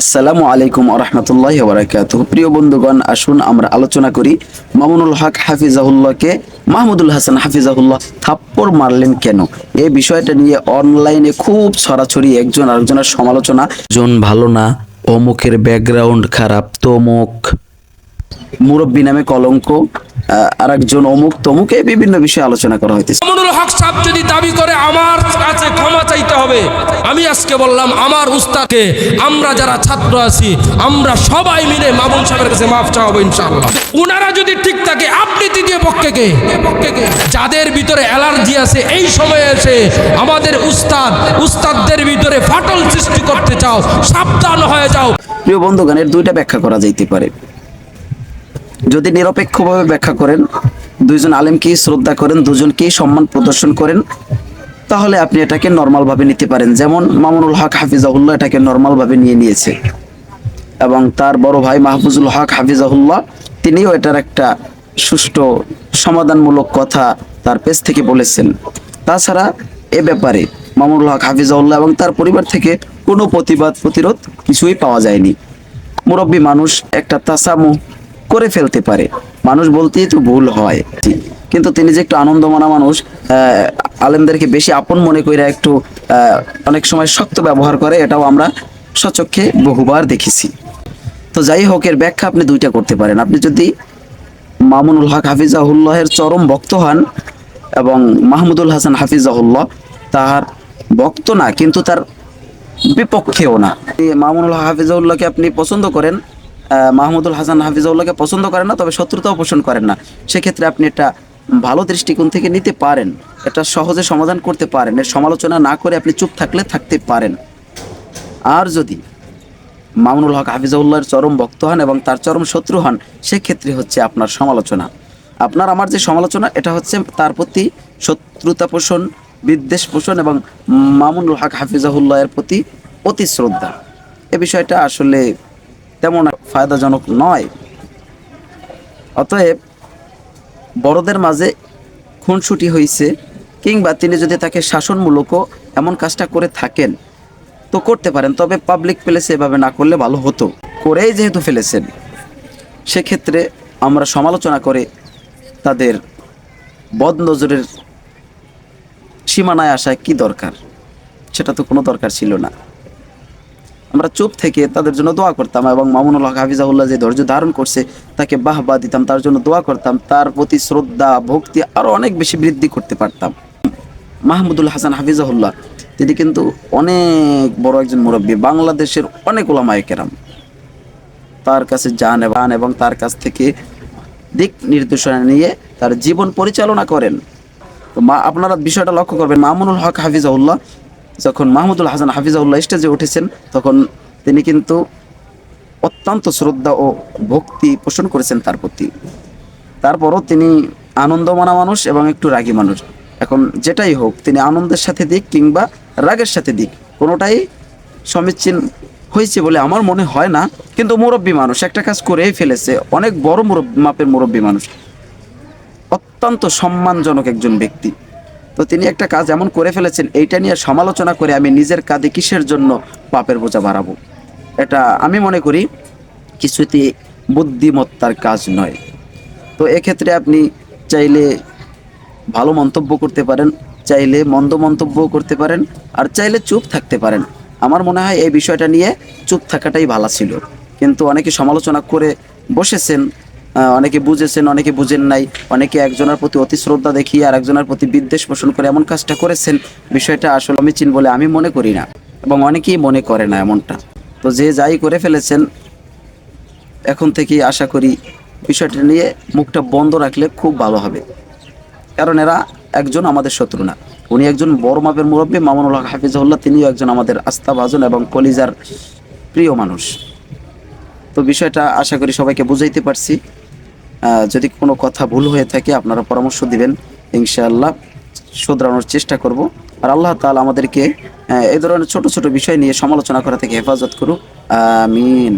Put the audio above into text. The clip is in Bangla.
আসসালামু আলাইকুম আরহামতুল্লাহ বারাকাত প্রিয় বন্ধুগণ, আসুন আমরা আলোচনা করি মামুনুল হক হাফিজাহুল্লাহকে। মাহমুদুল হাসান হাফিজাহুল্লাহ থাপ্পড় মারলেন কেন? এই বিষয়টা নিয়ে অনলাইনে খুব ছড়াছড়ি, একজন আরেকজনের সমালোচনা। জন ভালো না, অমুকের ব্যাকগ্রাউন্ড খারাপ, তমুক মুরব্বী নামে কলঙ্ক আর একজন অমুক তমুক এই বিভিন্ন বিষয়ে আলোচনা করা হইতেছে। মামুনুল হক সাহেব যদি দাবি করে আমার কাছে ক্ষমা চাইতে হবে। আমি আজকে বললাম আমার উস্তাদকে আমরা যারা ছাত্র আছি আমরা সবাই মিলে মামুন সাহেবের কাছে মাফ চাওয়াবো ইনশাআল্লাহ। উনারা যদি ঠিক থাকে আপনি তৃতীয় পক্ষে কে পক্ষে কে? যাদের ভিতরে অ্যালার্জি আছে এই সময়ে এসে আমাদের উস্তাদ উস্তাদদের ভিতরে ফাটল সৃষ্টি করতে চাও সাবধান হয়ে যাও। প্রিয় বন্ধুগণ এর দুইটা ব্যাখ্যা করা যাইতে পারে। যদি নিরপেক্ষভাবে ব্যাখ্যা করেন, দুইজন আলেমকেই শ্রদ্ধা করেন, দুজনকেই সম্মান প্রদর্শন করেন, তাহলে আপনি এটাকে নর্মালভাবে নিতে পারেন। যেমন মামুনুল হক হাফিজাহুল্লাহ এটাকে নর্মালভাবে নিয়ে নিয়েছে। এবং তার বড় ভাই মাহফুজুল হক হাফিজাহুল্লাহ, তিনিও এটার একটা সুষ্ঠু সমাধানমূলক কথা তার পেজ থেকে বলেছেন। তাছাড়া এ ব্যাপারে মামুনুল হক হাফিজাহুল্লাহ এবং তার পরিবার থেকে কোনো প্রতিবাদ, প্রতিরোধ কিছুই পাওয়া যায়নি। মুরব্বী মানুষ একটা তাসামু করে ফেলতে পারে। মানুষ বলতেই তো ভুল হয়। কিন্তু তিনি যে একটু আনন্দমনা মানুষ আলেমদেরকে বেশি আপন মনে কইরা একটু অনেক সময় শক্ত ব্যবহার করে, এটাও আমরা সচক্ষে বহুবার দেখেছি। তো যাই হোক, এর ব্যাখ্যা আপনি দুইটা করতে পারেন। আপনি যদি মামুনুল হক হাফিজাহুল্লাহের চরম ভক্ত হন এবং মাহমুদুল হাসান হাফিজাহুল্লাহ তার ভক্ত না, কিন্তু তার বিপক্ষেও না। মামুনুল হক হাফিজাউল্লাহকে আপনি পছন্দ করেন মাহমুদুল হাসান হাফিজাউল্লাহকে পছন্দ করেন না, তবে শত্রুতাও পোষণ করেন না। সেক্ষেত্রে আপনি এটা ভালো দৃষ্টিকোণ থেকে নিতে পারেন এটা সহজে সমাধান করতে পারেন, এর সমালোচনা না করে আপনি চুপ থাকলে থাকতে পারেন। আর যদি মামুনুল হক হাফিজাউল্লাহর চরম ভক্ত হন এবং তার চরম শত্রু হন, সেক্ষেত্রে হচ্ছে আপনার সমালোচনা। আপনার, আমার যে সমালোচনা, এটা হচ্ছে তার প্রতি শত্রুতা পোষণ, বিদ্বেষ পোষণ এবং মামুনুল হক হাফিজাহুল্লাহের প্রতি অতি শ্রদ্ধা। এ বিষয়টা আসলে তেমন ফায়দাজনক নয়। অতএব বড়দের মাঝে খুনসুটি হয়েছে কিংবা তিনি যদি তাকে শাসনমূলকও এমন কাজটা করে থাকেন, তো করতে পারেন, তবে পাবলিক প্লেসে এভাবে না করলে ভালো হতো। করেই যেহেতু ফেলেছেন, সেক্ষেত্রে আমরা সমালোচনা করে তাদের বদনজরের সীমানায় আসায় কি দরকার? সেটা তো কোনো দরকার ছিল না। আমরা চুপ থেকে তাদের জন্য দোয়া করতাম এবং মামুনুল হক হাফিজাহুল্লাহ যে ধৈর্য ধারণ করছে, তাকে বাহবা দিতাম, তার জন্য দোয়া করতাম, তার প্রতি শ্রদ্ধা, ভক্তি আরও অনেক বেশি বৃদ্ধি করতে পারতাম। মাহমুদুল হাসান হাফিজাহুল্লাহ, তিনি কিন্তু অনেক বড় একজন মুরব্বী, বাংলাদেশের অনেক ওলামায় কেরাম। তার কাছে যান এবং এবং তার কাছ থেকে দিক নির্দেশনা নিয়ে তার জীবন পরিচালনা করেন। তো মা, আপনারা বিষয়টা লক্ষ্য করবেন, মামুনুল হক হাফিজাউল্লাহ যখন মাহমুদুল হাসান হাফিজাউল্লাহ স্টেজে উঠেছেন, তখন তিনি কিন্তু অত্যন্ত শ্রদ্ধা ও ভক্তি পোষণ করেছেন তার প্রতি। তারপরও তিনি আনন্দমনা মানুষ এবং একটু রাগী মানুষ। এখন যেটাই হোক, তিনি আনন্দের সাথে দিক কিংবা রাগের সাথে দিক, কোনোটাই সমীচীন হয়েছে বলে আমার মনে হয় না। কিন্তু মুরব্বী মানুষ, একটা কাজ করেই ফেলেছে, অনেক বড় মুরব্বী, মাপের মুরব্বী মানুষ। অত্যন্ত সম্মানজনক একজন ব্যক্তি। তো তিনি একটা কাজ এমন করে ফেলেছেন, এইটা নিয়ে সমালোচনা করে আমি নিজের কাঁধে কিসের জন্য পাপের বোঝা বাড়াবো? এটা আমি মনে করি কিছুতে বুদ্ধিমত্তার কাজ নয়। তো এক্ষেত্রে আপনি চাইলে ভালো মন্তব্য করতে পারেন, চাইলে মন্দ মন্তব্য করতে পারেন, আর চাইলে চুপ থাকতে পারেন। আমার মনে হয় এই বিষয়টা নিয়ে চুপ থাকাটাই ভালো ছিল। কিন্তু অনেকে সমালোচনা করে বসেছেন অনেকে বুঝেছেন, অনেকে বুঝেন নাই। অনেকে একজনের প্রতি অতি শ্রদ্ধা দেখিয়ে আর একজনের প্রতি বিদ্বেষ পোষণ করে এমন কাজটা করেছেন। বিষয়টা আসলে সমীচীন বলে আমি মনে করি না এবং অনেকেই মনে করে না এমনটা। তো যে যাই করে ফেলেছেন, এখন থেকেই আশা করি বিষয়টা নিয়ে মুখটা বন্ধ রাখলে খুব ভালো হবে। কারণ এরা একজন আমাদের শত্রু না। উনি একজন বড় মাপের মুরব্বী, মামুনুল হক হাফিজাহুল্লাহ, তিনিও একজন আমাদের আস্থা ভাজন এবং কলিজার প্রিয় মানুষ। তো বিষয়টা আশা করি সবাইকে বুঝাইতে পারছি। যদি কোনো কথা ভুল হয়ে থাকে, আপনারা পরামর্শ দিবেন, ইনশাআল্লাহ শোধরানোর চেষ্টা করব। আর আল্লাহ তালা আমাদেরকে এই ধরনের ছোট ছোট বিষয় নিয়ে সমালোচনা করা থেকে হেফাজত করুক। আমিন।